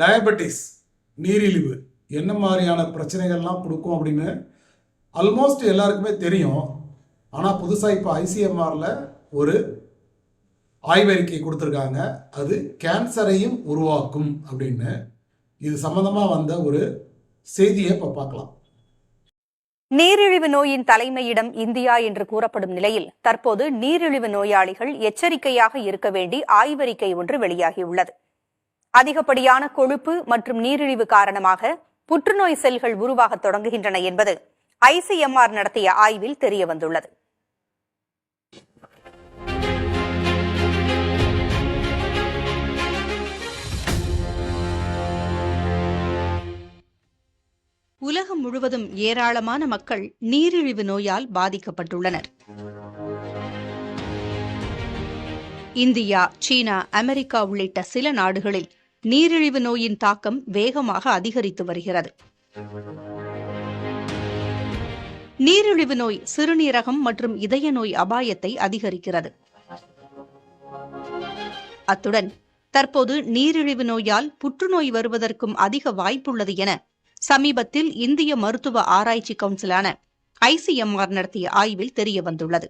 Diabetes நீரிழிவு என்ன மாதிரியான பிரச்சனைகள்லாம் கொடுக்கும் அப்படின்னு ஆல்மோஸ்ட் எல்லாருக்குமே தெரியும். ஆனால் புதுசாக இப்போ ஐசிஎம்ஆரில் ஒரு ஆய்வறிக்கை கொடுத்துருக்காங்க. அது கேன்சரையும் உருவாக்கும் அப்படின்னு. இது சம்மந்தமாக வந்த ஒரு செய்தியை இப்போ பார்க்கலாம். நீரிழிவு நோயின் தலைமையிடம் இந்தியா என்று கூறப்படும் நிலையில் தற்போது நீரிழிவு நோயாளிகள் எச்சரிக்கையாக இருக்க வேண்டி ஆய்வறிக்கை ஒன்று வெளியாகியுள்ளது. அதிகப்படியான கொழுப்பு மற்றும் நீரிழிவு காரணமாக புற்றுநோய் செல்கள் உருவாகத் தொடங்குகின்றன என்பது ஐசிஎம்ஆர் நடத்திய ஆய்வில் தெரியவந்துள்ளது. உலகம் முழுவதும் ஏராளமான மக்கள் நீரிழிவு நோயால் பாதிக்கப்பட்டுள்ளனர். இந்தியா சீனா அமெரிக்கா உள்ளிட்ட சில நாடுகளில் நீரிழிவு நோயின் தாக்கம் வேகமாக அதிகரித்து வருகிறது. நீரிழிவு நோய் சிறுநீரகம் மற்றும் இதய நோய் அபாயத்தை அதிகரிக்கிறது. அத்துடன் தற்போது நீரிழிவு நோயால் புற்றுநோய் வருவதற்கும் அதிக வாய்ப்புள்ளது என சமீபத்தில் இந்திய மருத்துவ ஆராய்ச்சி கவுன்சிலான ஐசிஎம்ஆர் நடத்திய ஆய்வில் தெரியவந்துள்ளது.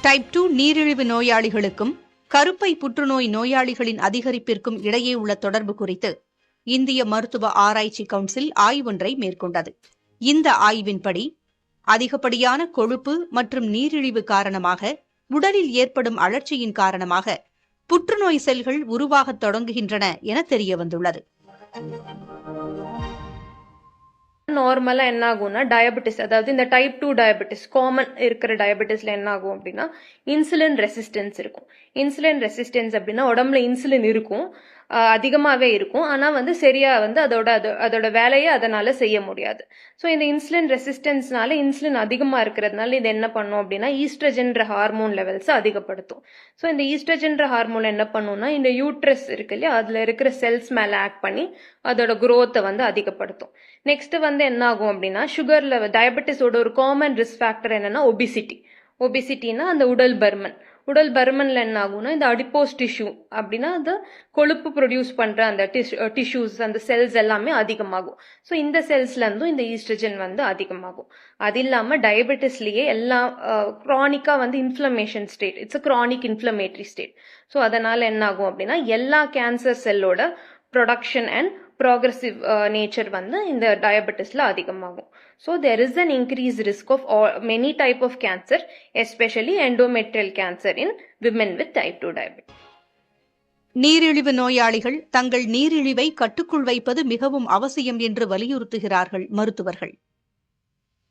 டைப் டூ நீரிழிவு நோயாளிகளுக்கும் கருப்பை புற்றுநோய் நோயாளிகளின் அதிகரிப்பிற்கும் இடையே உள்ள தொடர்பு குறித்து இந்திய மருத்துவ ஆராய்ச்சி கவுன்சில் ஆய்வொன்றை மேற்கொண்டது. இந்த ஆய்வின்படி அதிகப்படியான கொழுப்பு மற்றும் நீரிழிவு காரணமாக உடலில் ஏற்படும் அழற்சியின் காரணமாக புற்றுநோய் செல்கள் உருவாகத் தொடங்குகின்றன என தெரியவந்துள்ளது. நார்மலாக என்ன ஆகும்னா டயபெட்டிஸ் அதாவது இந்த டைப் டூ டயபெட்டிஸ் காமன் இருக்கிற டயபெட்டிஸில் என்ன ஆகும் அப்படின்னா இன்சுலின் ரெசிஸ்டன்ஸ் இருக்கும். இன்சுலின் ரெசிஸ்டன்ஸ் அப்படின்னா உடம்புல இன்சுலின் இருக்கும். அதிகமாகவே இருக்கும். ஆனால் வந்து சரியாக வந்து அதோட அது அதோட வேலையை அதனால் செய்ய முடியாது. ஸோ இந்த இன்சுலின் ரெசிஸ்டன்ஸ்னால இன்சுலின் அதிகமாக இருக்கிறதுனால இது என்ன பண்ணும் அப்படின்னா ஈஸ்ட்ரஜென்ற ஹார்மோன் லெவல்ஸை அதிகப்படுத்தும். ஸோ இந்த ஈஸ்ட்ரஜென்ற ஹார்மோன் என்ன பண்ணும்னா இந்த யூட்ரஸ் இருக்கு இல்லையா அதில் இருக்கிற செல்ஸ் மேலே ஆக்ட் பண்ணி அதோட குரோத்தை வந்து அதிகப்படுத்தும். நெக்ஸ்ட் வந்து என்ன ஆகும் அப்படின்னா சுகரில் டயபெட்டிஸோட ஒரு காமன் ரிஸ்க் ஃபேக்டர் என்னன்னா ஒபிசிட்டி ஒபிசிட்டினா அந்த உடல் பர்மன். உடல் பருமன்ல என்ன ஆகும்னா இந்த அடிப்போஸ் டிஷ்யூ அப்படின்னா அந்த கொழுப்பு ப்ரொடியூஸ் பண்ற அந்த டிஷ்யூஸ் அந்த செல்ஸ் எல்லாமே அதிகமாகும். ஸோ இந்த செல்ஸ்ல இருந்தும் இந்த ஈஸ்ட்ரஜன் வந்து அதிகமாகும். அது இல்லாம டயபெட்டிஸ்லயே எல்லா க்ரானிக்காக வந்து inflammation state it's a chronic inflammatory state so அதனால என்ன ஆகும் அப்படின்னா எல்லா கேன்சர் செல்லோட ப்ரொடக்ஷன் அண்ட் ப்ராக்ரஸிவ் நேச்சர் வந்து இந்த டயபெட்டிஸில் அதிகமாகும். So there is an increase risk of many type of cancer especially endometrial cancer in women with type two diabetes நீரிழிவு நோயாளிகள் தங்கள் நீரிழிவை கட்டுக்குள் வைப்பது மிகவும் அவசியம் என்று வலியுறுத்துகிறார்கள் மருத்துவர்கள்.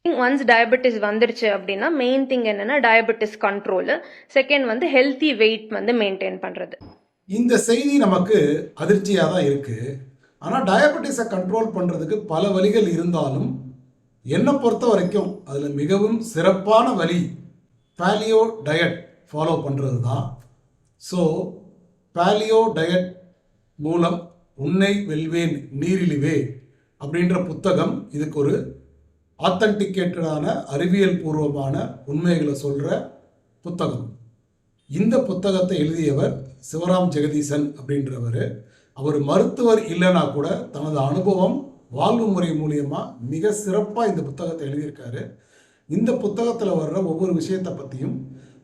ஒன்ஸ் டயபெட்டிஸ் வந்துருச்சு அப்படின்னா மெயின் திங் என்னன்னா டயபெட்டிஸ் கண்ட்ரோலு செகண்ட் வந்து ஹெல்த்தி வெயிட் வந்து மெயின்டைன் பண்ணுறது இந்த செய்தி நமக்கு அதிர்ச்சியாக தான் இருக்குது ஆனால் டயபெட்டிஸை கண்ட்ரோல் பண்ணுறதுக்கு பல வழிகள் இருந்தாலும் என்னை பொறுத்த வரைக்கும் அதில் மிகவும் சிறப்பான வழி பேலியோ டயட் ஃபாலோ பண்ணுறது தான் ஸோ பேலியோ டயட் மூலம் உன்னை வெல்வேன் நீரிழிவே அப்படின்ற புத்தகம் இதுக்கு ஒரு ஆத்தன்டிகேட்டடான அறிவியல் பூர்வமான உண்மைகளை சொல்கிற புத்தகம். இந்த புத்தகத்தை எழுதியவர் சிவராம் ஜெகதீசன் அப்படின்றவர். அவர் மருத்துவர் இல்லைன்னா கூட தனது அனுபவம் வாழ்வு முறை மூலியமாக மிக சிறப்பாக இந்த புத்தகத்தை எழுதியிருக்காரு. இந்த புத்தகத்தில் வர்ற ஒவ்வொரு விஷயத்தை பற்றியும்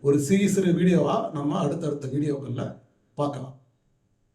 ஒரு சிறு சிறு வீடியோவாக நம்ம அடுத்தடுத்த வீடியோக்களில் பார்க்கலாம்.